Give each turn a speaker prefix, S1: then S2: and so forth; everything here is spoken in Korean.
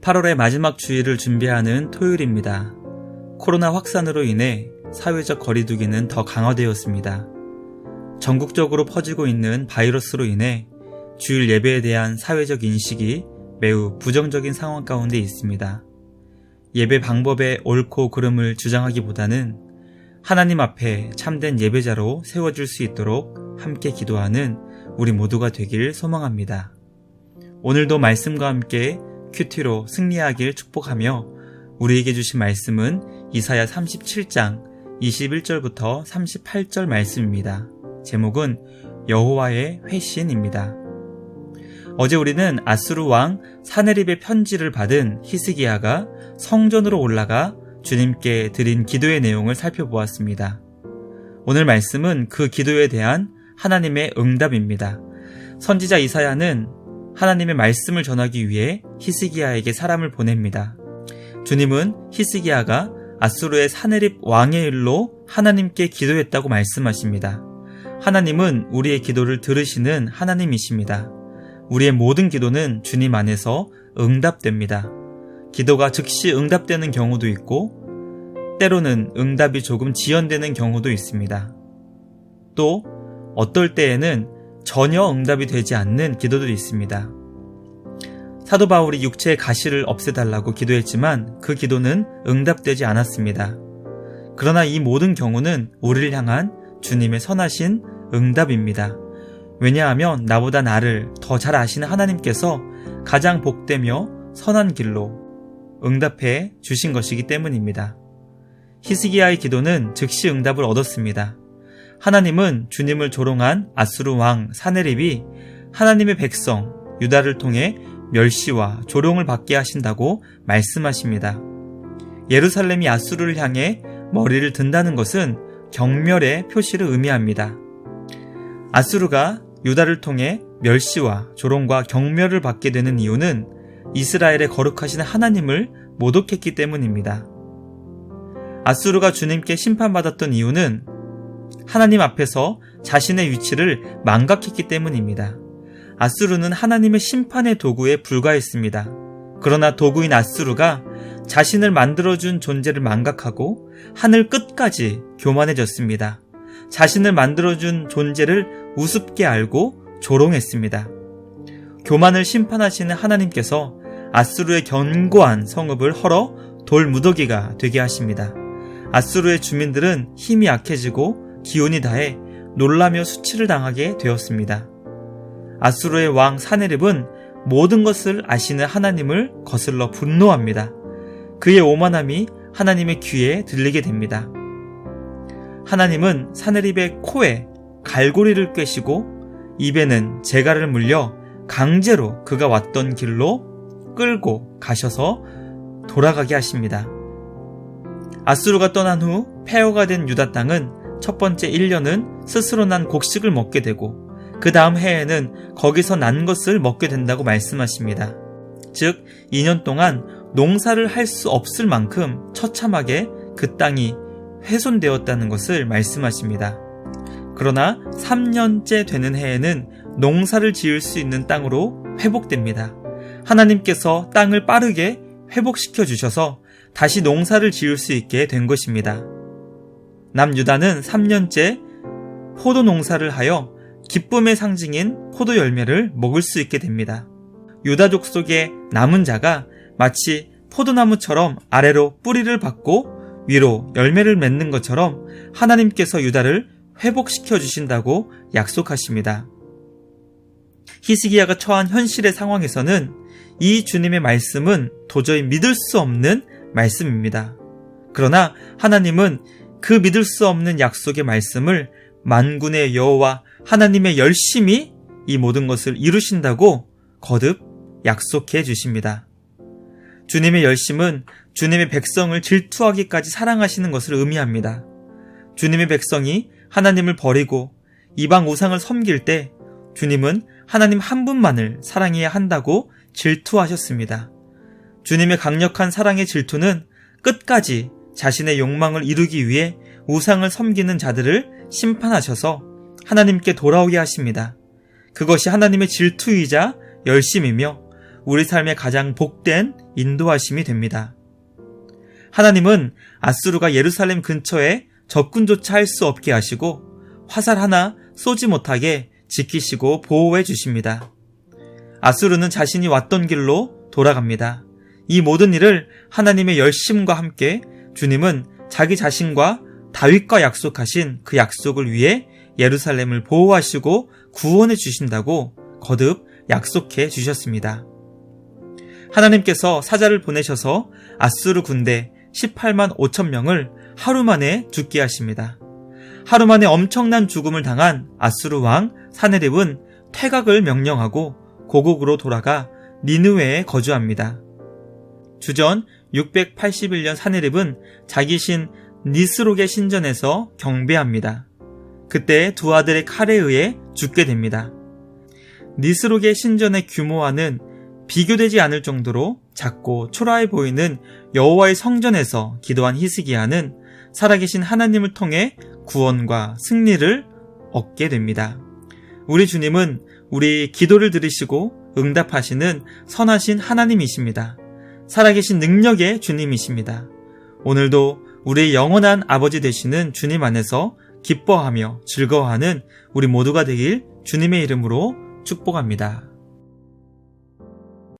S1: 8월의 마지막 주일을 준비하는 토요일입니다. 코로나 확산으로 인해 사회적 거리두기는 더 강화되었습니다. 전국적으로 퍼지고 있는 바이러스로 인해 주일 예배에 대한 사회적 인식이 매우 부정적인 상황 가운데 있습니다. 예배 방법의 옳고 그름을 주장하기보다는 하나님 앞에 참된 예배자로 세워질 수 있도록 함께 기도하는 우리 모두가 되길 소망합니다. 오늘도 말씀과 함께 큐티로 승리하길 축복하며 우리에게 주신 말씀은 이사야 37장 21절부터 38절 말씀입니다. 제목은 여호와의 회신입니다. 어제 우리는 아수르 왕 사네립의 편지를 받은 히스기야가 성전으로 올라가 주님께 드린 기도의 내용을 살펴보았습니다. 오늘 말씀은 그 기도에 대한 하나님의 응답입니다. 선지자 이사야는 하나님의 말씀을 전하기 위해 히스기야에게 사람을 보냅니다. 주님은 히스기야가 아수르의 사네립 왕의 일로 하나님께 기도했다고 말씀하십니다. 하나님은 우리의 기도를 들으시는 하나님이십니다. 우리의 모든 기도는 주님 안에서 응답됩니다. 기도가 즉시 응답되는 경우도 있고, 때로는 응답이 조금 지연되는 경우도 있습니다. 또, 어떨 때에는 전혀 응답이 되지 않는 기도도 있습니다. 사도 바울이 육체의 가시를 없애달라고 기도했지만 그 기도는 응답되지 않았습니다. 그러나 이 모든 경우는 우리를 향한 주님의 선하신 응답입니다. 왜냐하면 나보다 나를 더 잘 아시는 하나님께서 가장 복되며 선한 길로 응답해 주신 것이기 때문입니다. 히스기야의 기도는 즉시 응답을 얻었습니다. 하나님은 주님을 조롱한 아수르 왕 사네립이 하나님의 백성 유다를 통해 멸시와 조롱을 받게 하신다고 말씀하십니다. 예루살렘이 아수르를 향해 머리를 든다는 것은 경멸의 표시를 의미합니다. 아수르가 유다를 통해 멸시와 조롱과 경멸을 받게 되는 이유는 이스라엘의 거룩하신 하나님을 모독했기 때문입니다. 아수르가 주님께 심판받았던 이유는 하나님 앞에서 자신의 위치를 망각했기 때문입니다. 아수르는 하나님의 심판의 도구에 불과했습니다. 그러나 도구인 아수르가 자신을 만들어준 존재를 망각하고 하늘 끝까지 교만해졌습니다. 자신을 만들어준 존재를 우습게 알고 조롱했습니다. 교만을 심판하시는 하나님께서 아수르의 견고한 성읍을 헐어 돌 무더기가 되게 하십니다. 아수르의 주민들은 힘이 약해지고 기운이 다해 놀라며 수치를 당하게 되었습니다. 아수르의 왕 사네립은 모든 것을 아시는 하나님을 거슬러 분노합니다. 그의 오만함이 하나님의 귀에 들리게 됩니다. 하나님은 사네립의 코에 갈고리를 꿰시고 입에는 재갈을 물려 강제로 그가 왔던 길로 끌고 가셔서 돌아가게 하십니다. 아수르가 떠난 후 폐허가 된 유다 땅은 첫 번째 1년은 스스로 난 곡식을 먹게 되고 그 다음 해에는 거기서 난 것을 먹게 된다고 말씀하십니다. 즉 2년 동안 농사를 할 수 없을 만큼 처참하게 그 땅이 훼손되었다는 것을 말씀하십니다. 그러나 3년째 되는 해에는 농사를 지을 수 있는 땅으로 회복됩니다. 하나님께서 땅을 빠르게 회복시켜 주셔서 다시 농사를 지을 수 있게 된 것입니다. 남유다는 3년째 포도 농사를 하여 기쁨의 상징인 포도 열매를 먹을 수 있게 됩니다. 유다족 속의 남은 자가 마치 포도나무처럼 아래로 뿌리를 받고 위로 열매를 맺는 것처럼 하나님께서 유다를 회복시켜 주신다고 약속하십니다. 히스기야가 처한 현실의 상황에서는 이 주님의 말씀은 도저히 믿을 수 없는 말씀입니다. 그러나 하나님은 그 믿을 수 없는 약속의 말씀을 만군의 여호와 하나님의 열심히 이 모든 것을 이루신다고 거듭 약속해 주십니다. 주님의 열심은 주님의 백성을 질투하기까지 사랑하시는 것을 의미합니다. 주님의 백성이 하나님을 버리고 이방 우상을 섬길 때 주님은 하나님 한 분만을 사랑해야 한다고 질투하셨습니다. 주님의 강력한 사랑의 질투는 끝까지 자신의 욕망을 이루기 위해 우상을 섬기는 자들을 심판하셔서 하나님께 돌아오게 하십니다. 그것이 하나님의 질투이자 열심이며 우리 삶의 가장 복된 인도하심이 됩니다. 하나님은 아수르가 예루살렘 근처에 접근조차 할 수 없게 하시고 화살 하나 쏘지 못하게 지키시고 보호해 주십니다. 아수르는 자신이 왔던 길로 돌아갑니다. 이 모든 일을 하나님의 열심과 함께 주님은 자기 자신과 다윗과 약속하신 그 약속을 위해 예루살렘을 보호하시고 구원해 주신다고 거듭 약속해 주셨습니다. 하나님께서 사자를 보내셔서 아수르 군대 18만 5천 명을 하루 만에 죽게 하십니다. 하루 만에 엄청난 죽음을 당한 아수르 왕 사네립은 퇴각을 명령하고 고국으로 돌아가 니느웨에 거주합니다. 주전 681년 사네립은 자기 신 니스록의 신전에서 경배합니다. 그때 두 아들의 칼에 의해 죽게 됩니다. 니스록의 신전의 규모와는 비교되지 않을 정도로 작고 초라해 보이는 여호와의 성전에서 기도한 히스기야는 살아계신 하나님을 통해 구원과 승리를 얻게 됩니다. 우리 주님은 우리 기도를 들으시고 응답하시는 선하신 하나님이십니다. 살아계신 능력의 주님이십니다. 오늘도 우리의 영원한 아버지 되시는 주님 안에서 기뻐하며 즐거워하는 우리 모두가 되길 주님의 이름으로 축복합니다.